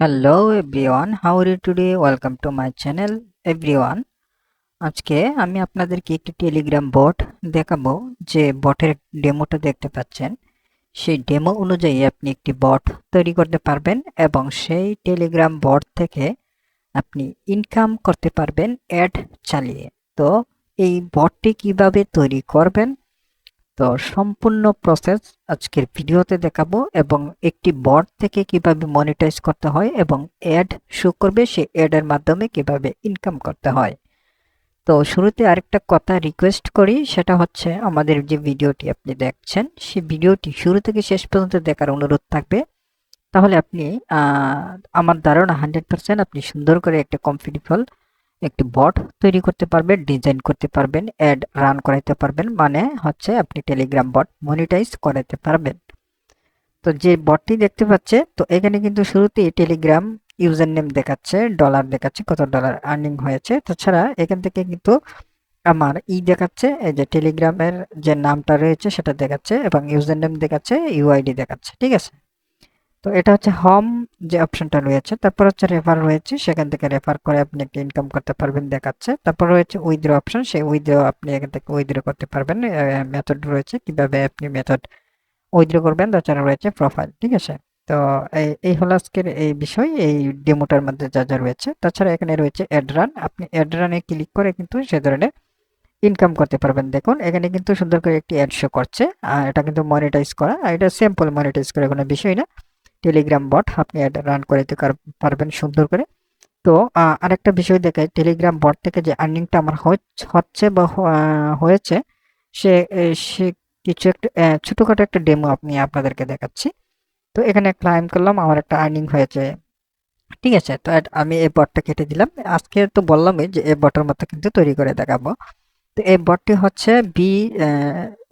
Hello everyone how are you today welcome to my channel everyone আজকে আমি আপনাদেরকে একটি টেলিগ্রাম বট দেখাবো, যে বটের ডেমোটা দেখতে পাচ্ছেন। সেই ডেমো অনুযায়ী আপনি একটি বট তৈরি করতে পারবেন এবং সেই টেলিগ্রাম বট থেকে আপনি ইনকাম করতে পারবেন অ্যাড চালিয়ে। তো এই বটটি কীভাবে তৈরি করবেন তো সম্পূর্ণ প্রসেস আজকের ভিডিওতে দেখাবো এবং একটি বট থেকে কীভাবে মনিটাইজ করতে হয় এবং অ্যাড শো করবে, সে অ্যাডের মাধ্যমে কীভাবে ইনকাম করতে হয়। তো শুরুতে আরেকটা কথা রিকোয়েস্ট করি, সেটা হচ্ছে আমাদের যে ভিডিওটি আপনি দেখছেন সেই ভিডিওটি শুরু থেকে শেষ পর্যন্ত দেখার অনুরোধ থাকবে। তাহলে আপনি আমার ধারণা হান্ড্রেড পার্সেন্ট আপনি সুন্দর করে একটা কমফিটেবল একটি বট তৈরি করতে পারবেন ডিজাইন করতে পারবেন অ্যাড রান করাইতে পারবেন মানে হচ্ছে আপনি টেলিগ্রাম বট মনিটাইজ করাতে পারবেন। তো যে বটটি দেখতে পাচ্ছে, তো এখানে কিন্তু শুরুতেই টেলিগ্রাম ইউজার নেম দেখাচ্ছে ডলার দেখাচ্ছে, কত ডলার আর্নিং হয়েছে। তাছাড়া এখান থেকে কিন্তু আমার ই দেখাচ্ছে, এই যে টেলিগ্রামের যে নামটা রয়েছে সেটা দেখাচ্ছে এবং ইউজার নেম দেখাচ্ছে ইউআইডি দেখাচ্ছে, ঠিক আছে? তো এটা হচ্ছে হোম যে অপশনটা রয়েছে, তারপর হচ্ছে রেফার রয়েছে, সেখান থেকে রেফার করে আপনি একটা ইনকাম করতে পারবেন দেখাচ্ছে। তারপর রয়েছে উইথড্র অপশন সেই উইথড্র আপনি এখান থেকে উইথড্র করতে পারবেন মেথড রয়েছে, কীভাবে আপনি মেথড উইথড্র করবেন, তাছাড়া রয়েছে প্রোফাইল ঠিক আছে? তো এই এই হলো আজকের এই বিষয়, এই ডেমোটার মধ্যে যা যা রয়েছে। তাছাড়া এখানে রয়েছে অ্যাডরান আপনি অ্যাডরানে ক্লিক করে কিন্তু সে ধরনের ইনকাম করতে পারবেন। দেখুন, এখানে কিন্তু সুন্দর করে একটি অ্যাড শো করছে, আর এটা কিন্তু মনিটাইজ করা, আর এটা সিম্পল মনিটাইজ করে, কোনো বিষয় না। টেলিগ্রাম বট আপনি রান করে দিতে পারবেন সুন্দর করে। তো আরেকটা বিষয় দেখে টেলিগ্রাম বট থেকে যে আর্নিংটা আমার হচ্ছে বা হয়েছে, সে সে কিছু একটা ছোটোখাটো একটা ডেমো আপনি আপনাদেরকে দেখাচ্ছি। তো এখানে ক্লাইম করলাম, আমার একটা আর্নিং হয়েছে। ঠিক আছে, তো আমি এই বটটা কেটে দিলাম। আজকে তো বললামই যে এই বটের মতো কিন্তু তৈরি করে দেখাবো। তো এই বটটি হচ্ছে বি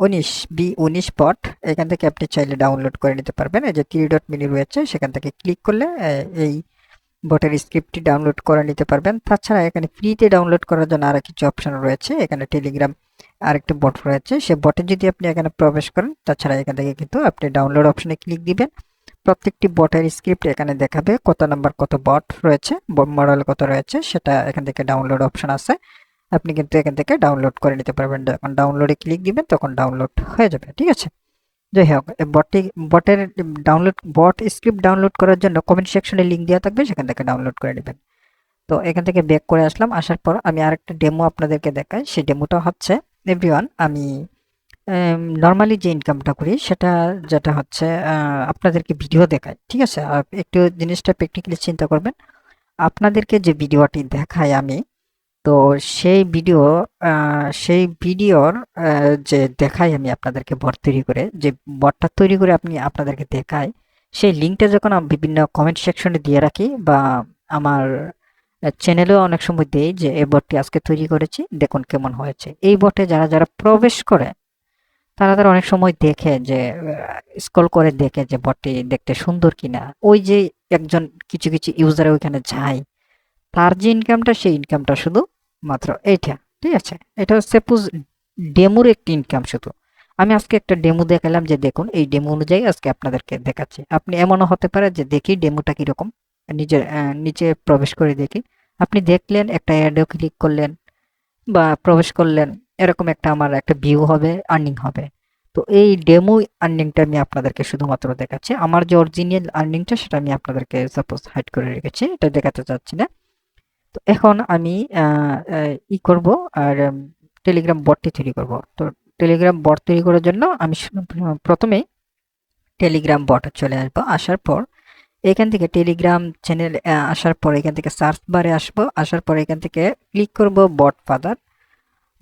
উনিশ বি উনিশ বট এখান থেকে আপনি চাইলে ডাউনলোড করে নিতে পারবেন। এই যে থ্রি ডট মিনি রয়েছে, সেখান থেকে ক্লিক করলে এই বটের স্ক্রিপ্টটি ডাউনলোড করে নিতে পারবেন। তাছাড়া এখানে ফ্রিতে ডাউনলোড করার জন্য আরও কিছু অপশন রয়েছে। এখানে টেলিগ্রাম আরেকটি বট রয়েছে। সে বটে যদি আপনি এখানে প্রবেশ করেন, তাছাড়া এখান থেকে কিন্তু আপনি ডাউনলোড অপশনে ক্লিক দিবেন। প্রত্যেকটি বটের স্ক্রিপ্ট এখানে দেখাবে কত নাম্বার কত বট রয়েছে মডেল কত রয়েছে, সেটা এখান থেকে ডাউনলোড অপশন আছে। আপনি কিন্তু এখান থেকে ডাউনলোড করে নিতে পারবেন। যখন ডাউনলোডে ক্লিক দিবেন, তখন ডাউনলোড হয়ে যাবে, ঠিক আছে? যাই হোক বটটি বটের ডাউনলোড বট স্ক্রিপ্ট ডাউনলোড করার জন্য কমেন্ট সেকশনে লিঙ্ক দেওয়া থাকবে, সেখান থেকে ডাউনলোড করে নেবেন। তো এখান থেকে ব্যাক করে আসলাম, আসার পর আমি আরেকটা ডেমো আপনাদেরকে দেখাই। সেই ডেমোটা হচ্ছে এভরিওয়ান আমি নর্মালি যে ইনকামটা করি, সেটা যেটা হচ্ছে আপনাদেরকে ভিডিও দেখায় ঠিক আছে? একটু জিনিসটা প্র্যাকটিক্যালি চিন্তা করবেন। আপনাদেরকে যে ভিডিওটি দেখাই আমি তো সেই ভিডিও সেই ভিডিওর যে দেখাই আমি আপনাদেরকে বট তৈরি করে, যে বটটা তৈরি করে আপনি আপনাদেরকে দেখাই, সেই লিঙ্কটা যখন আমি বিভিন্ন কমেন্ট সেকশনে দিয়ে রাখি বা আমার চ্যানেলেও অনেক সময় দেই যে এই বটটি আজকে তৈরি করেছি, দেখুন কেমন হয়েছে। এই বটে যারা যারা প্রবেশ করে, তারা তারা অনেক সময় দেখে যে স্কল করে দেখে যে বটটি দেখতে সুন্দর কিনা। ওই যে একজন কিছু কিছু ইউজার ওইখানে যায়, তার যে ইনকামটা সেই ইনকামটা শুধু মাত্র এইটা, ঠিক আছে? এটা সাপোজ ডেমোর একটি ইনকাম শুধু আমি আজকে একটা ডেমো দেখালাম যে দেখুন, এই ডেমো অনুযায়ী আজকে আপনাদেরকে দেখাচ্ছি। আপনি এমনও হতে পারে যে দেখি ডেমোটা কীরকম নিজের নিচে প্রবেশ করে দেখি। আপনি দেখলেন, একটা অ্যাডও ক্লিক করলেন বা প্রবেশ করলেন, এরকম একটা আমার একটা ভিউ হবে আর্নিং হবে। তো এই ডেমো আর্নিংটা আমি আপনাদেরকে শুধুমাত্র দেখাচ্ছি। আমার যে অরিজিনাল আর্নিংটা সেটা আমি আপনাদেরকে সাপোজ হাইড করে রেখেছি, এটা দেখাতে চাচ্ছি না। তো এখন আমি ই করব আর টেলিগ্রাম বটটি তৈরি করব। তো টেলিগ্রাম বট তৈরি করার জন্য আমি প্রথমেই টেলিগ্রাম বট চলে আসব। আসার পর এখান থেকে টেলিগ্রাম চ্যানেল আসার পর এখান থেকে সার্চ বারে আসব। আসার পর এখান থেকে ক্লিক করব বট ফাদার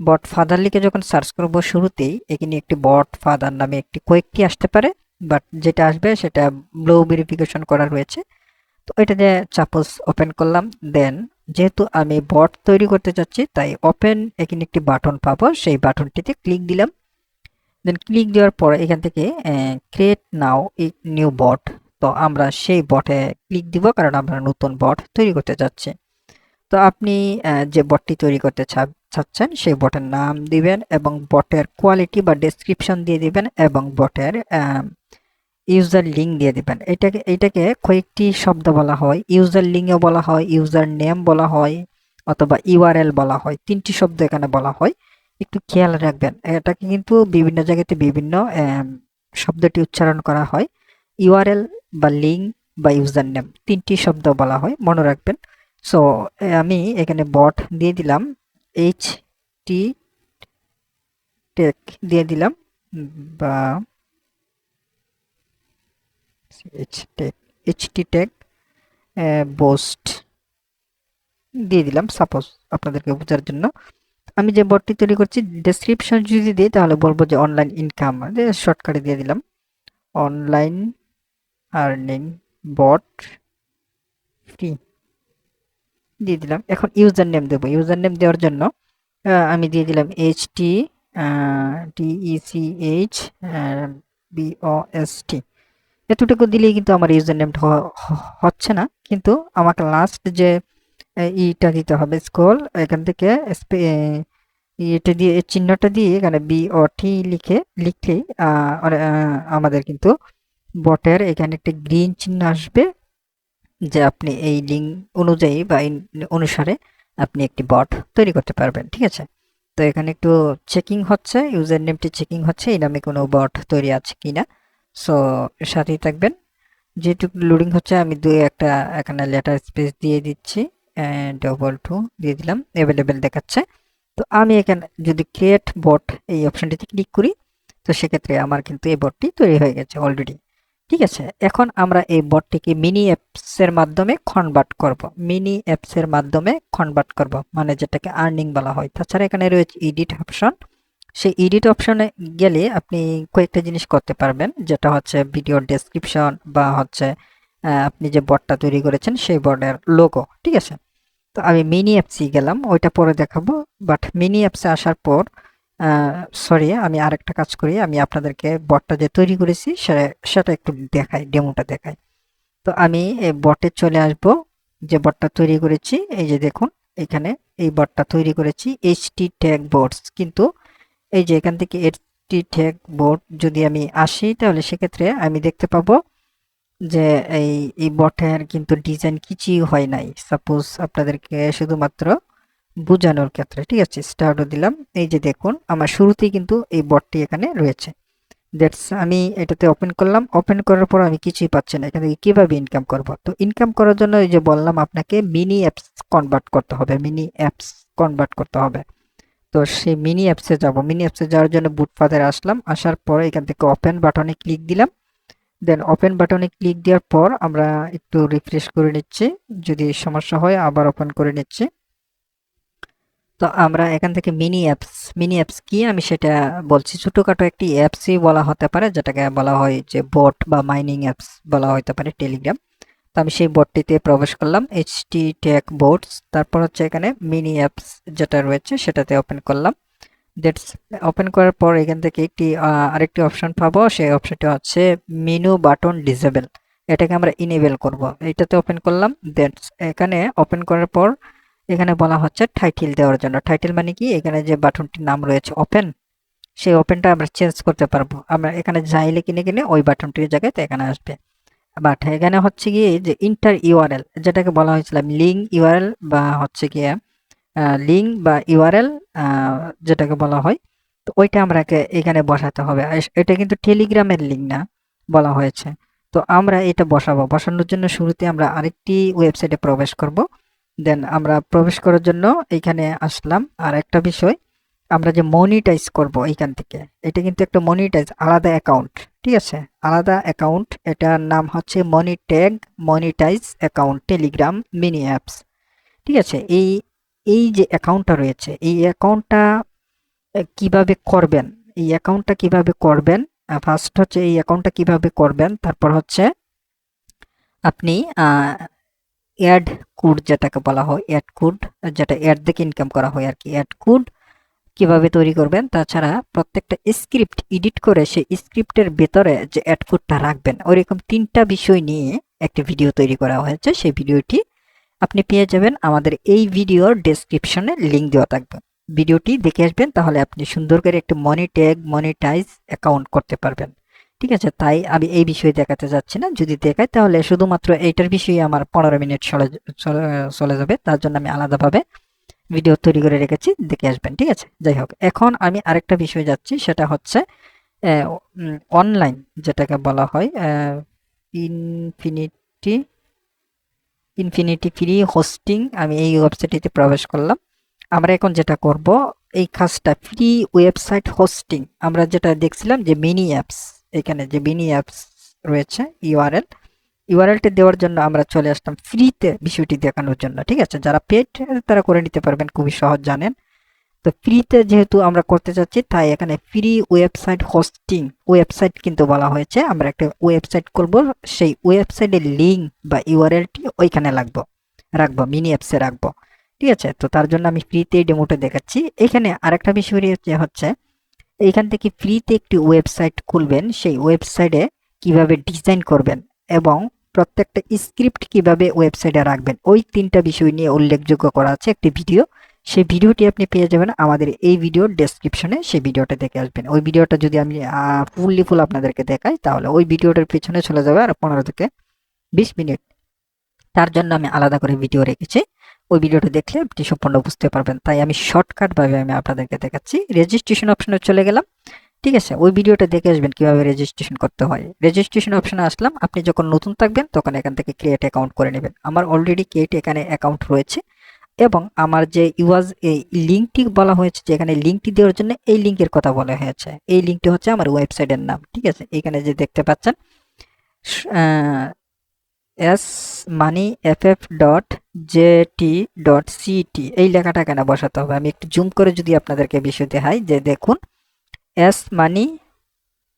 বট ফাদার লিখে যখন সার্চ করব শুরুতেই এখানে একটি বট ফাদার নামে একটি কয়েকটি আসতে পারে। বাট যেটা আসবে সেটা ব্লো ভেরিফিকেশন করা রয়েছে তো এটা দিয়ে চাপোজ ওপেন করলাম। দেন যেহেতু আমি বট তৈরি করতে চাচ্ছি, তাই ওপেন এখানে একটি বাটন পাবো। সেই বাটনটিতে ক্লিক দিলাম। দেন ক্লিক দেওয়ার পর এখান থেকে ক্রিয়েট নাও নিউ বট তো আমরা সেই বটে ক্লিক দিব, কারণ আমরা নতুন বট তৈরি করতে চাচ্ছি। তো আপনি যে বটটি তৈরি করতে চাচ্ছেন, সেই বটের নাম দিবেন এবং বটের কোয়ালিটি বা ডেসক্রিপশন দিয়ে দিবেন এবং বটের ইউজার লিঙ্ক দিয়ে দিবেন। এটাকে এটাকে কয়েকটি শব্দ বলা হয়। ইউজার লিঙ্কও বলা হয় ইউজার নেম বলা হয়, অথবা ইউআরএল বলা হয়। তিনটি শব্দ এখানে বলা হয়। একটু খেয়াল রাখবেন, এটাকে কিন্তু বিভিন্ন জায়গাতে বিভিন্ন শব্দটি উচ্চারণ করা হয়। ইউআরএল বা লিঙ্ক বা ইউজার নেম তিনটি শব্দ বলা হয়, মনে রাখবেন। সো আমি এখানে বট দিয়ে দিলাম এইচ টি টেক দিয়ে দিলাম, বা এইচ টি টেক বোস্ট দিয়ে দিলাম সাপোজ আপনাদেরকে বোঝার জন্য। আমি যে বটটি তৈরি করছি ডেসক্রিপশন যদি দিই, তাহলে বলব যে অনলাইন ইনকাম শর্টকাটে দিয়ে দিলাম। অনলাইন আর্নিং বট ফ্রি দিয়ে দিলাম। এখন ইউজার নেম দেবো। ইউজার নেম দেওয়ার জন্য আমি দিয়ে দিলাম H T TEC H BOST এতটুকু দিলেই কিন্তু আমার ইউজার নেমটা হচ্ছে না। কিন্তু আমাকে লাস্ট যে ইটা দিতে হবে স্কোল এখান থেকে এটা দিয়ে চিহ্নটা দিয়ে এখানে বিওটি লিখে লিখলেই আহ, অনে- আমাদের কিন্তু বটের এখানে একটা গ্রিন চিহ্ন আসবে যে আপনি এই লিঙ্ক অনুযায়ী বা অনুসারে আপনি একটি বট তৈরি করতে পারবেন ঠিক আছে? তো এখানে একটু চেকিং হচ্ছে ইউজার নেমটি চেকিং হচ্ছে এই নামে কোনো বট তৈরি আছে কিনা। সো সাথেই থাকবেন। যেটুকু লোডিং হচ্ছে, আমি দুই একটা এখানে লেটার স্পেস দিয়ে দিচ্ছি ডবল টু দিয়ে দিলাম অ্যাভেলেবেল দেখাচ্ছে। তো আমি এখানে যদি ক্রিয়েট বট এই অপশানটিতে ক্লিক করি, তো সেক্ষেত্রে আমার কিন্তু এই বটটি তৈরি হয়ে গেছে অলরেডি ঠিক আছে? এখন আমরা এই বটটিকে মিনি অ্যাপসের মাধ্যমে কনভার্ট করব। মিনি অ্যাপসের মাধ্যমে কনভার্ট করব মানে যেটাকে আর্নিং বলা হয়। তাছাড়া এখানে রয়েছে এডিট অপশন সেই এডিট অপশনে গেলে আপনি কয়েকটা জিনিস করতে পারবেন। যেটা হচ্ছে ভিডিও ডেসক্রিপশন বা হচ্ছে আপনি যে বটটা তৈরি করেছেন সেই বটের লোগো ঠিক আছে? তো আমি মিনি অ্যাপসে গেলাম, ওইটা পরে দেখাবো। বাট মিনি অ্যাপসে আসার পর সরি আমি আরেকটা কাজ করি। আমি আপনাদেরকে বটটা যে তৈরি করেছি, সেটা একটু দেখাই ডেমোটা দেখাই। তো আমি এই বটে চলে আসব, যে বটটা তৈরি করেছি। এই যে দেখুন, এখানে এই বটটা তৈরি করেছি এইচটি ট্যাগ বোর্ডস কিন্তু এই যে এখান থেকে এইচটি ট্যাগ বোর্ড যদি আমি আসি, তাহলে সেক্ষেত্রে আমি দেখতে পাবো যে এই এই বটের কিন্তু ডিজাইন কিছুই হয় নাই। সাপোজ আপনাদেরকে শুধুমাত্র বোঝানোর ক্ষেত্রে, ঠিক আছে স্টার্টও দিলাম। এই যে দেখুন, আমার শুরুতেই কিন্তু এই বটটি এখানে রয়েছে। দ্যাটস আমি এটাতে ওপেন করলাম। ওপেন করার পর আমি কিছুই পাচ্ছি না। এখান থেকে কীভাবে ইনকাম করব? তো ইনকাম করার জন্য এই যে বললাম, আপনাকে মিনি অ্যাপস কনভার্ট করতে হবে মিনি অ্যাপস কনভার্ট করতে হবে। তো সেই মিনি অ্যাপসে যাব। মিনি অ্যাপসে যাওয়ার জন্য বুটফাদারে আসলাম। আসার পরে এখান থেকে ওপেন বাটনে ক্লিক দিলাম। দেন ওপেন বাটনে ক্লিক দেওয়ার পর আমরা একটু রিফ্রেশ করে নিচ্ছি। যদি সমস্যা হয় আবার ওপেন করে নিচ্ছি। তো আমরা এখান থেকে মিনি অ্যাপস মিনি অ্যাপস কি আমি সেটা বলছি। ছোটোখাটো একটি অ্যাপসই বলা হতে পারে, যেটাকে বলা হয় যে বট বা মাইনিং অ্যাপস বলা হতে পারে টেলিগ্রাম আমি সেই বোর্ডটিতে প্রবেশ করলাম এইচটি টেক বোর্ডস তারপর হচ্ছে এখানে মিনি অ্যাপস যেটা রয়েছে সেটাতে ওপেন করলাম। দ্যাটস ওপেন করার পর এখান থেকে একটি আরেকটি অপশন পাবো, সেই অপশনটি হচ্ছে মেনু বাটন ডিসেবল এটাকে আমরা ইনেবল করব। এইটাতে ওপেন করলাম দ্যাটস এখানে ওপেন করার পর এখানে বলা হচ্ছে টাইটেল দেওয়ার জন্য। টাইটেল মানে কি? এখানে যে বাটনটির নাম রয়েছে ওপেন সেই ওপেনটা আমরা চেঞ্জ করতে পারব। আমরা এখানে যাইলে কিনে কিনে ওই বাটনটির জায়গায় তো এখানে আসবে। বাট এখানে হচ্ছে গিয়ে যে ইন্টার ইউআরএল যেটাকে বলা হয়েছিল লিঙ্ক ইউআরএল বা হচ্ছে গিয়ে লিঙ্ক বা ইউআরএল যেটাকে বলা হয়, তো ওইটা আমরাকে এখানে বসাতে হবে। এটা কিন্তু টেলিগ্রামের লিঙ্ক না, বলা হয়েছে। তো আমরা এটা বসাবো। বসানোর জন্য শুরুতে আমরা আরেকটি ওয়েবসাইটে প্রবেশ করব। দেন আমরা প্রবেশ করার জন্য এইখানে আসলাম। আর একটা বিষয়, আমরা যে মনিটাইজ করব এইখান থেকে, এটা কিন্তু একটা মনিটাইজ আলাদা অ্যাকাউন্ট ঠিক আছে। আলাদা অ্যাকাউন্ট, এটার নাম হচ্ছে money tag monetize account Telegram mini apps ঠিক আছে, এই এই যে অ্যাকাউন্টটা রয়েছে, এই অ্যাকাউন্টটা কীভাবে করবেন? এই অ্যাকাউন্টটা কীভাবে করবেন? ফার্স্ট হচ্ছে এই অ্যাকাউন্টটা কীভাবে করবেন? তারপর হচ্ছে আপনি অ্যাড কোড যেটাকে বলা হয় অ্যাড কোড যেটা অ্যাড দেখে ইনকাম করা হয় আর কি অ্যাড কোড কীভাবে তৈরি করবেন, তাছাড়া প্রত্যেকটা স্ক্রিপ্ট এডিট করে সেই স্ক্রিপ্টের ভেতরে যে অ্যাড কোডটা রাখবেন, ওইরকম তিনটা বিষয় নিয়ে একটি ভিডিও তৈরি করা হয়েছে। সেই ভিডিওটি আপনি পেয়ে যাবেন। আমাদের এই ভিডিওর ডেসক্রিপশনে লিঙ্ক দেওয়া থাকবে। ভিডিওটি দেখে আসবেন, তাহলে আপনি সুন্দর করে একটি মনি ট্যাগ মনিটাইজ অ্যাকাউন্ট করতে পারবেন। ঠিক আছে? তাই আমি এই বিষয়ে দেখাতে যাচ্ছি না। যদি দেখাই, তাহলে শুধুমাত্র এইটার বিষয়ে আমার পনেরো মিনিট চলে- চলে যাবে। তার জন্য আমি আলাদাভাবে ভিডিও তৈরি করে রেখেছি, দেখে আসবেন, ঠিক আছে? যাই হোক, এখন আমি আরেকটা বিষয়ে যাচ্ছি, সেটা হচ্ছে অনলাইন যেটাকে বলা হয় ইনফিনিটি ইনফিনিটি ফ্রি হোস্টিং আমি এই ওয়েবসাইটটিতে প্রবেশ করলাম। আমরা এখন যেটা করব, এই কাজটা ফ্রি ওয়েবসাইট হোস্টিং আমরা যেটা দেখছিলাম যে মিনি অ্যাপস এখানে যে মিনি অ্যাপস রয়েছে ইউআরএল ইউআরএলটি দেওয়ার জন্য আমরা চলে আসলাম ফ্রিতে বিষয়টি দেখানোর জন্য, ঠিক আছে? যারা পেড তারা করে নিতে পারবেন, খুবই সহজ জানেন। তো ফ্রিতে যেহেতু আমরা করতে চাচ্ছি, তাই এখানে ফ্রি ওয়েবসাইট হোস্টিং ওয়েবসাইট কিন্তু বলা হয়েছে। আমরা একটা ওয়েবসাইট করব, সেই ওয়েবসাইটের লিঙ্ক বা ইউআরএলটি ওইখানে লাগবো, রাখব মিনি অ্যাপসে রাখব, ঠিক আছে? তো তার জন্য আমি ফ্রিতে ডেমোটা দেখাচ্ছি। এখানে আরেকটা বিষয় হচ্ছে এইখান থেকে ফ্রিতে একটি ওয়েবসাইট খুলবেন। সেই ওয়েবসাইটে কীভাবে ডিজাইন করবেন এবং প্রত্যেকটা স্ক্রিপ্ট কীভাবে ওয়েবসাইটে রাখবেন, ওই তিনটা বিষয় নিয়ে উল্লেখযোগ্য করা আছে একটি ভিডিও সেই ভিডিওটি আপনি পেয়ে যাবেন, আমাদের এই ভিডিওর ডেসক্রিপশনে সেই ভিডিওটা দেখে আসবেন। ওই ভিডিওটা যদি আমি ফুললি ফুল আপনাদেরকে দেখাই, তাহলে ওই ভিডিওটার পিছনে চলে যাবে আর পনেরো থেকে বিশ মিনিট। তার জন্য আমি আলাদা করে ভিডিও রেখেছি। ওই ভিডিওটা দেখলে আপনি সম্পূর্ণ বুঝতে পারবেন। তাই আমি শর্টকাট ভাবে আমি আপনাদেরকে দেখাচ্ছি। রেজিস্ট্রেশন অপশনে চলে গেলাম। ঠিক আছে, ওই ভিডিওটা দেখে আসবেন কীভাবে রেজিস্ট্রেশন করতে হয়। রেজিস্ট্রেশন অপশনে আসলাম, আপনি যখন নতুন থাকবেন তখন এখান থেকে ক্রিয়েট অ্যাকাউন্ট করে নেবেন। আমার অলরেডি ক্রিয়েট এখানে অ্যাকাউন্ট রয়েছে এবং আমার যে ইউজ এই লিঙ্কটি বলা হয়েছে যে এখানে লিঙ্কটি দেওয়ার জন্য এই লিঙ্কের কথা বলা হয়েছে। এই লিঙ্কটি হচ্ছে আমার ওয়েবসাইটের নাম, ঠিক আছে? এখানে যে দেখতে পাচ্ছেন S money F F dot J T dot city এই লেখাটা কেন বসাতে হবে। আমি একটু জুম করে যদি আপনাদেরকে বিষয় দেখাই, যে দেখুন S money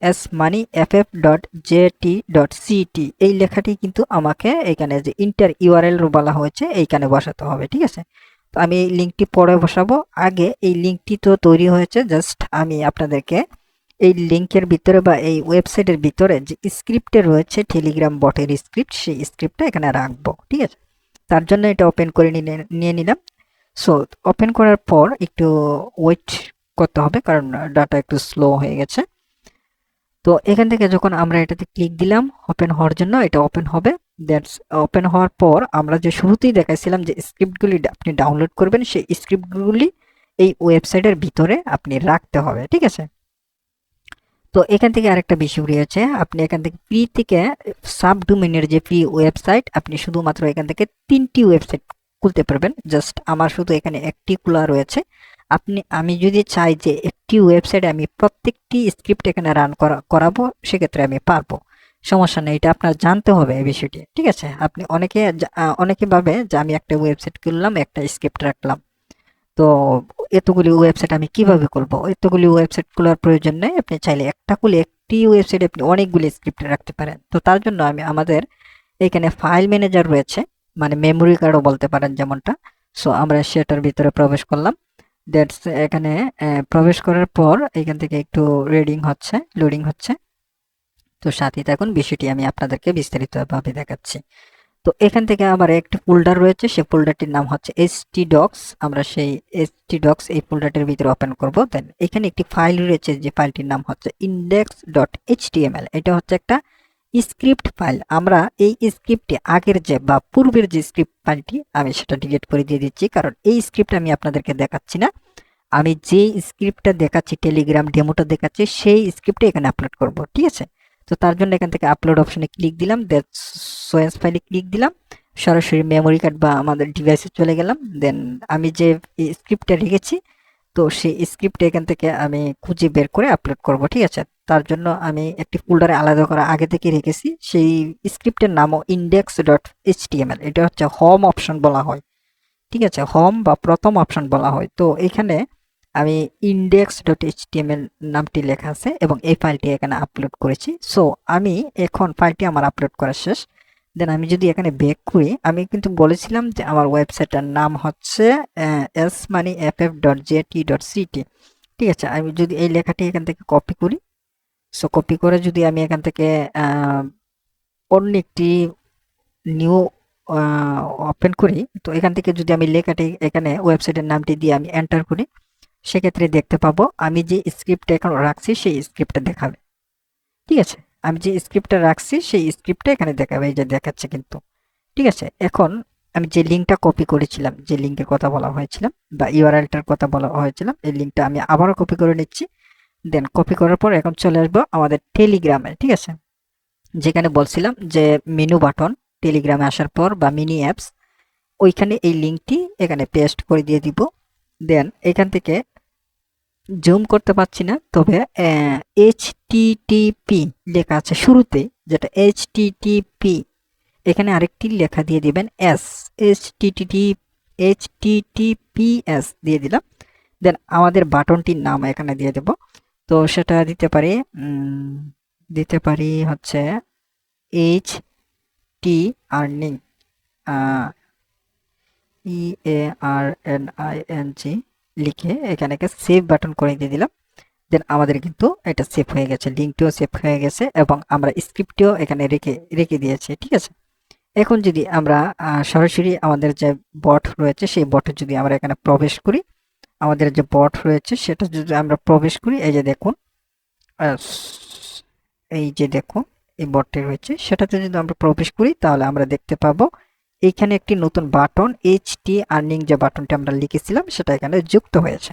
S money F F dot J T dot city এই লেখাটি কিন্তু আমাকে এখানে যে ইন্টার ইউআরএল বলা হয়েছে, এইখানে বসাতে হবে, ঠিক আছে? তো আমি এই লিঙ্কটি পরে বসাবো। আগে এই লিঙ্কটি তো তৈরি হয়েছে, জাস্ট আমি আপনাদেরকে এই লিঙ্কের ভিতরে বা এই ওয়েবসাইটের ভিতরে যে স্ক্রিপ্টে রয়েছে টেলিগ্রাম বটের স্ক্রিপ্ট সেই স্ক্রিপ্টটা এখানে রাখব, ঠিক আছে? তার জন্য এটা ওপেন করে নিয়ে নিলাম। সো ওপেন করার পর একটু ওয়েট করতে হবে, কারণ ডাটা একটু স্লো হয়ে গেছে। তো এখান থেকে যখন আমরা এটাতে ক্লিক দিলাম ওপেন হওয়ার জন্য এটা ওপেন হবে। দ্যাটস ওপেন হওয়ার পর আমরা যে শুরুতেই দেখাইছিলাম যে স্ক্রিপ্টগুলি আপনি ডাউনলোড করবেন, সেই স্ক্রিপ্টগুলি এই ওয়েবসাইটের ভিতরে আপনি রাখতে হবে, ঠিক আছে? তো এখান থেকে আরেকটা বিষয় রয়েছে, আপনি এখান থেকে ফ্রি থেকে সাব ডোমেনের যে ফ্রি ওয়েবসাইট আপনি শুধুমাত্র এখান থেকে তিনটি ওয়েবসাইট খুলতে পারবেন। জাস্ট আমার শুধু এখানে একটি খোলা রয়েছে। আপনি, আমি যদি চাই যে একটি ওয়েবসাইটে আমি প্রত্যেকটি স্ক্রিপ্ট এখানে রান করাবো, সেক্ষেত্রে আমি পারব। সমস্যা নেই, এটা আপনার জানতে হবে এই বিষয়টি, ঠিক আছে? আপনি অনেকে অনেকে ভাবে যে আমি একটা ওয়েবসাইট খুললাম, একটা স্ক্রিপ্ট রাখলাম। তো এতগুলি ওয়েবসাইট আমি কীভাবে করব এতগুলি ওয়েবসাইট খোলার প্রয়োজন নেই, আপনি চাইলে একটা খুলে একটি ওয়েবসাইট আপনি অনেকগুলি স্ক্রিপ্ট রাখতে পারেন। তো তার জন্য আমি, আমাদের এখানে ফাইল ম্যানেজার রয়েছে মানে মেমোরি কার্ডও বলতে পারেন যেমনটা। সো আমরা সেটার ভিতরে প্রবেশ করলাম। দ্যাটস এখানে প্রবেশ করার পর এখান থেকে একটু রিডিং হচ্ছে লোডিং হচ্ছে। তো সাথে থাকুন, বিষয়টি আমি আপনাদেরকে বিস্তারিতভাবে দেখাচ্ছি। তো এখান থেকে আমার একটি ফোল্ডার রয়েছে সেই ফোল্ডারটির নাম হচ্ছে এস টি ডক্স আমরা সেই এস টি ডক্স এই ফোল্ডারটির ভিতরে ওপেন করব। দেন এখানে একটি ফাইল রয়েছে, যে ফাইলটির নাম হচ্ছে ইন্ডেক্স ডট এইচটিএমএল এটা হচ্ছে একটা স্ক্রিপ্ট ফাইল আমরা এই স্ক্রিপ্টে আগের যে বা পূর্বের যে স্ক্রিপ্ট ফাইলটি আমি সেটা ডিলিট করে দিয়ে দিচ্ছি, কারণ এই স্ক্রিপ্ট আমি আপনাদেরকে দেখাচ্ছি না। আমি যে স্ক্রিপ্টটা দেখাচ্ছি টেলিগ্রাম ডেমোটা দেখাচ্ছি, সেই স্ক্রিপ্টে এখানে আপলোড করব, ঠিক আছে? তো তার জন্য এখান থেকে আপলোড অপশনে ক্লিক দিলাম দেন সোয়েস ফাইলে ক্লিক দিলাম, সরাসরি মেমোরি কার্ড বা আমাদের ডিভাইসে চলে গেলাম দেন আমি যে স্ক্রিপ্টটা রেখেছি তো সেই স্ক্রিপ্ট এখান থেকে আমি খুঁজে বের করে আপলোড করব, ঠিক আছে? তার জন্য আমি একটি ফোল্ডারে আলাদা করা আগে থেকে রেখেছি। সেই স্ক্রিপ্টের নামও ইন্ডেক্স ডট এইচটিএমএল এটা হচ্ছে হোম অপশন বলা হয়। ঠিক আছে? হোম বা প্রথম অপশন বলা হয়। তো এখানে আমি ইন্ডেক্স ডট এইচটিএমএল নামটি লেখা আছে এবং এই ফাইলটি এখানে আপলোড করেছি। সো আমি এখন ফাইলটি আমার আপলোড করা শেষ। দেন আমি যদি এখানে ব্যাক করি, আমি কিন্তু বলেছিলাম যে আমার ওয়েবসাইটটার নাম হচ্ছে S money F F dot J T dot city ঠিক আছে? আমি যদি এই লেখাটি এখান থেকে কপি করি সো কপি করে যদি আমি এখান থেকে অন্য একটি নিউ ওপেন করি, তো এখান থেকে যদি আমি লেখাটি এখানে ওয়েবসাইটের নামটি দিয়ে আমি এন্টার করি, সেক্ষেত্রে দেখতে পাবো আমি যে স্ক্রিপ্টটা এখন রাখছি, সেই স্ক্রিপ্টটা দেখাবে। ঠিক আছে? আমি যে স্ক্রিপ্টটা রাখছি, সেই স্ক্রিপ্টটা এখানে দেখাবে, এই যে দেখাচ্ছে কিন্তু। ঠিক আছে? এখন আমি যে লিঙ্কটা কপি করেছিলাম, যে লিঙ্কের কথা বলা হয়েছিলাম, বা ইউআরএলটার কথা বলা হয়েছিলাম, এই লিঙ্কটা আমি আবারও কপি করে নিচ্ছি। দেন কপি করার পর এখন চলে আসব আমাদের টেলিগ্রামে ঠিক আছে? যেখানে বলছিলাম যে মেনু বাটন টেলিগ্রামে আসার পর বা মিনি অ্যাপস ওইখানে এই লিঙ্কটি এখানে পেস্ট করে দিয়ে দিব। দেন এখান থেকে জুম করতে পারছি না, তবে এইচ টিটিপি লেখা আছে শুরুতে, যেটা এইচ টিটিপি এখানে আরেকটি লেখা দিয়ে দিবেন S H TTT H TTPS দিয়ে দিলাম। দেন আমাদের বাটনটির নাম এখানে দিয়ে দেব। তো সেটা দিতে পারি দিতে পারি হচ্ছে H T earning E A R N I N G লিখে এখানে সেভ বাটন করে দিয়ে দিলাম। দেন আমাদের কিন্তু এটা সেভ হয়ে গেছে লিঙ্কটিও সেভ হয়ে গেছে এবং আমরা স্ক্রিপ্টটিও এখানে রেখে রেখে দিয়েছি, ঠিক আছে? এখন যদি আমরা সরাসরি আমাদের যে বট রয়েছে, সেই বটে যদি আমরা এখানে প্রবেশ করি, আমাদের যে বট রয়েছে, সেটা যদি আমরা প্রবেশ করি, এই যে দেখুন এই যে দেখুন, এই বটটি রয়েছে, সেটাতে যদি আমরা প্রবেশ করি, তাহলে আমরা দেখতে পাবো এইখানে একটি নতুন বাটন এইচ টি আর্নিং যে বাটনটি আমরা লিখেছিলাম, সেটা এখানে যুক্ত হয়েছে।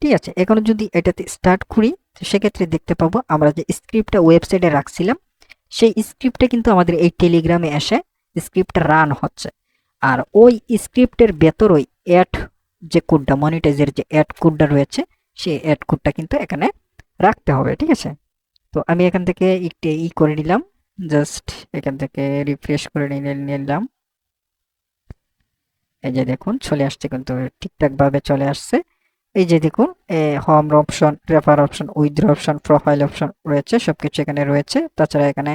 ঠিক আছে, এখন যদি এটাতে স্টার্ট করি সেক্ষেত্রে দেখতে পাবো আমরা যে স্ক্রিপ্টটা ওয়েবসাইটে রাখছিলাম, সেই স্ক্রিপ্টটা কিন্তু আমাদের এই টেলিগ্রামে এসে স্ক্রিপ্টটা রান হচ্ছে। আর ওই স্ক্রিপ্টের ভেতরই অ্যাড যে কোডটা মনিটাইজের যে অ্যাড কোডটা রয়েছে, সেই অ্যাড কোডটা কিন্তু এখানে রাখতে হবে, ঠিক আছে? তো আমি এখান থেকে একটু ই করে নিলাম জাস্ট এখান থেকে রিফ্রেশ করে নিলাম। এই যে দেখুন, চলে আসছে কিন্তু ঠিকঠাকভাবে চলে আসছে। এই যে দেখুন home option refer option withdraw option profile option রয়েছে, সবকিছু এখানে রয়েছে। তাছাড়া এখানে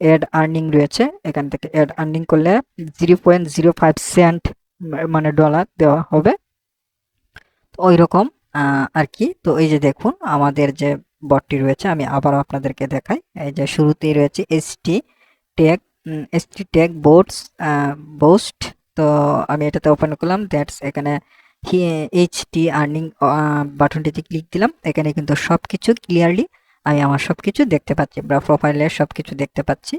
অ্যাড আর্নিং রয়েছে, এখান থেকে অ্যাড আর্নিং করলে zero point zero five cent মানে ডলার দেওয়া হবে। ওই রকম আর কি। তো এই যে দেখুন, আমাদের যে বটটি রয়েছে, আমি আবারও আপনাদেরকে দেখাই। এই যে শুরুতেই রয়েছে ST tag ST tag boards boost তো আমি এটাতে ওপেন করলাম দ্যাটস এখানে এইচ টি আর্নিং বাটনটিতে ক্লিক দিলাম। এখানে কিন্তু সব কিছু ক্লিয়ারলি আমি আমার সব কিছু দেখতে পাচ্ছি, বা প্রোফাইলের সব কিছু দেখতে পাচ্ছি।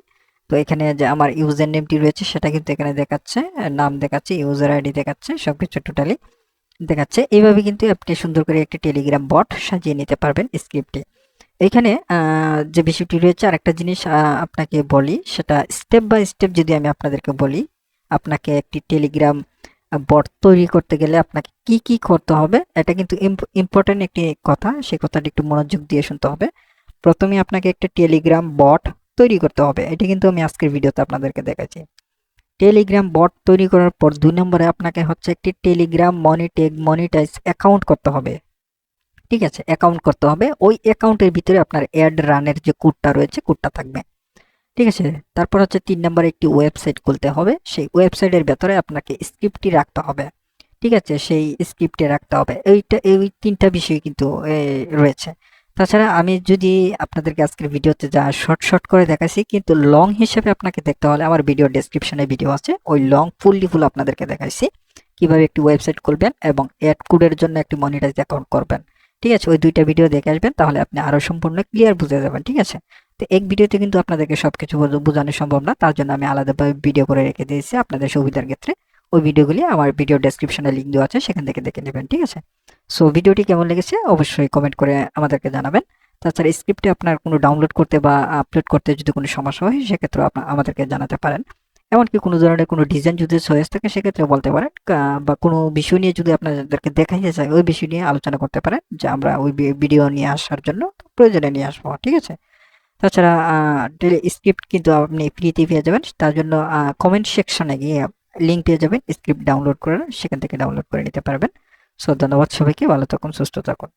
তো এখানে যে আমার ইউজার নেমটি রয়েছে, সেটা কিন্তু এখানে দেখাচ্ছে, নাম দেখাচ্ছে ইউজার আইডি দেখাচ্ছে সব কিছু টোটালি দেখাচ্ছে। এইভাবে কিন্তু আপনি সুন্দর করে একটি টেলিগ্রাম বট সাজিয়ে নিতে পারবেন স্ক্রিপ্টে এখানে যে বিষয়টি রয়েছে, আরেকটা জিনিস আপনাকে বলি, সেটা স্টেপ বাই স্টেপ যদি আমি আপনাদেরকে বলি আপনাকে একটি টেলিগ্রাম বট তৈরি করতে গেলে আপনাকে কি কি করতে হবে, এটা কিন্তু ইম্পর্টেন্ট একটি কথা সেই কথাটি একটু মনোযোগ দিয়ে শুনতে হবে। প্রথমে আপনাকে একটা টেলিগ্রাম বট তৈরি করতে হবে, এটা কিন্তু আমি আজকের ভিডিওতে আপনাদেরকে দেখাচ্ছি। টেলিগ্রাম বট তৈরি করার পর দুই নম্বরে আপনাকে হচ্ছে একটি টেলিগ্রাম মনিটেগ মনিটাইজ অ্যাকাউন্ট করতে হবে। ঠিক আছে, অ্যাকাউন্ট করতে হবে, ওই অ্যাকাউন্টের ভিতরে আপনার অ্যাড রানের যে কোডটা রয়েছে, কোডটা থাকবে। ঠিক আছে? তারপর হচ্ছে তিন নম্বরে একটি ওয়েবসাইট খুলতে হবে। সেই ওয়েবসাইটের ভেতরে আপনাকে স্ক্রিপ্টটি রাখতে হবে। ঠিক আছে? সেই স্ক্রিপ্টে রাখতে হবে। এইটা, এই তিনটা বিষয় কিন্তু রয়েছে। তাছাড়া আমি যদি আপনাদেরকে আজকের ভিডিওতে যা শর্ট শর্ট করে দেখাচ্ছি কিন্তু লং হিসেবে আপনাকে দেখতে হলে আমার ভিডিও ডেসক্রিপশনে ভিডিও আছে। ওই লং ফুললি ফুল আপনাদেরকে দেখাইছি। কীভাবে একটি ওয়েবসাইট খুলবেন এবং অ্যাড কোডের জন্য একটি মনিটাইজ অ্যাকাউন্ট করবেন। ঠিক আছে? ওই দুইটা ভিডিও দেখে আসবেন, তাহলে আপনি আরও সম্পূর্ণ ক্লিয়ার বুঝে যাবেন। ঠিক আছে? তো এক ভিডিওতে কিন্তু আপনাদেরকে সবকিছু বোঝানো সম্ভব না। তার জন্য আমি আলাদাভাবে ভিডিও করে রেখে দিয়েছি। আপনাদের সুবিধার ক্ষেত্রে ওই ভিডিওগুলি আমার ভিডিও ডেসক্রিপশনে লিঙ্ক দেওয়া আছে, সেখান থেকে দেখে নেবেন, ঠিক আছে? সো ভিডিওটি কেমন লেগেছে অবশ্যই কমেন্ট করে আমাদেরকে জানাবেন। তাছাড়া স্ক্রিপ্টে আপনার কোনো ডাউনলোড করতে বা আপলোড করতে যদি কোনো সমস্যা হয় সেক্ষেত্রে আপনার আমাদেরকে জানাতে পারেন। এমনকি কোনো ধরনের কোনো ডিজাইন যদি চয়েস থাকে সেক্ষেত্রে বলতে পারেন। বা কোনো বিষয় নিয়ে যদি আপনাদেরকে দেখাইতে চাই, ওই বিষয় নিয়ে আলোচনা করতে পারেন, যে আমরা ওই ভিডিও নিয়ে আসার জন্য প্রয়োজনে নিয়ে আসব, ঠিক আছে? তাছাড়া ডেলি স্ক্রিপ্ট কিন্তু আপনি ফ্রিতে পেয়ে যাবেন। তার জন্য কমেন্ট সেকশনে গিয়ে লিঙ্ক পেয়ে যাবেন স্ক্রিপ্ট ডাউনলোড করে, সেখান থেকে ডাউনলোড করে নিতে পারবেন। সো ধন্যবাদ সবাইকে, ভালো থাকুন, সুস্থ থাকুন।